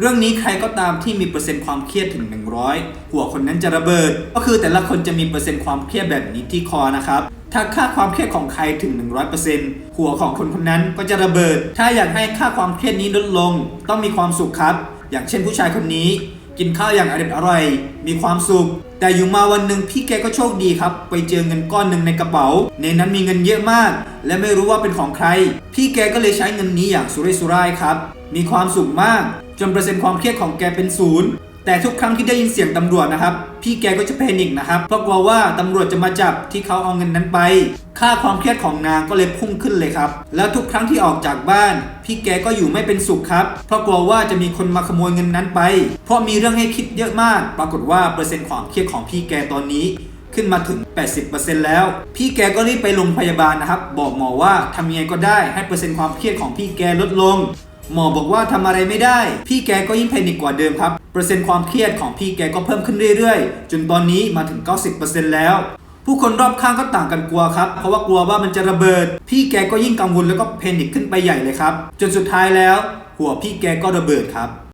เรื่องนี้ใครก็ตามที่มีเปอร์เซ็นต์ความเครียดถึง 100 หัวคนนั้นจะระเบิด ก็คือแต่ละคนจะมีเปอร์เซ็นต์ความเครียดแบบนี้ที่คอนะครับ ถ้าค่าความเครียดของใครถึง 100%หัวของคนคนนั้นก็จะระเบิด ถ้าอยากให้ค่าความเครียดนี้ลดลง ต้องมีความสุขครับ อย่างเช่นผู้ชายคนนี้ กินข้าวอย่างอร่อยอร่อย มีความสุข แต่อยู่มาวันหนึ่งพี่แกก็โชคดีครับ ไปเจอเงินก้อนหนึ่งในกระเป๋า ในนั้นมีเงินเยอะมาก และไม่รู้ว่าเป็นของใคร พี่แกก็เลยใช้เงินนี้อย่างสุรุ่ยสุร่ายครับ มีความสุขมาก จนเปอร์เซ็นต์ความเครียดของแกเป็นศูนย์แต่ทุกครั้งที่ได้ยินเสียงตำรวจนะครับ พี่แกก็จะแพนิคนะครับเพราะกลัวว่าตำรวจจะมาจับที่เขาเอาเงินนั้นไป ค่าความเครียดของนางก็เลยพุ่งขึ้นเลยครับ แล้วทุกครั้งที่ออกจากบ้าน พี่แกก็อยู่ไม่เป็นสุขครับ เพราะกลัวว่าจะมีคนมาขโมยเงินนั้นไป เพราะมีเรื่องให้คิดเยอะมาก ปรากฏว่าเปอร์เซ็นต์ความเครียดของพี่แกตอนนี้ขึ้นมาถึง 80%แล้ว พี่แกก็รีบไปโรงพยาบาลนะครับ บอกหมอว่าทำยังไงก็ได้ให้เปอร์เซ็นต์ความเครียดของพี่แกลดลง หมอบอกว่าทำอะไรไม่ได้ พี่แกก็ยิ่งแพนิกกว่าเดิมครับ เปอร์เซ็นต์ความเครียดของพี่แกก็เพิ่มขึ้นเรื่อยๆ จนตอนนี้มาถึง 90%แล้ว ผู้คนรอบข้างก็ต่างกันกลัวครับ เพราะว่ากลัวว่ามันจะระเบิด พี่แกก็ยิ่งกังวลแล้วก็แพนิกขึ้นไปใหญ่เลยครับ จนสุดท้ายแล้ว หัวพี่แกก็ระเบิดครับ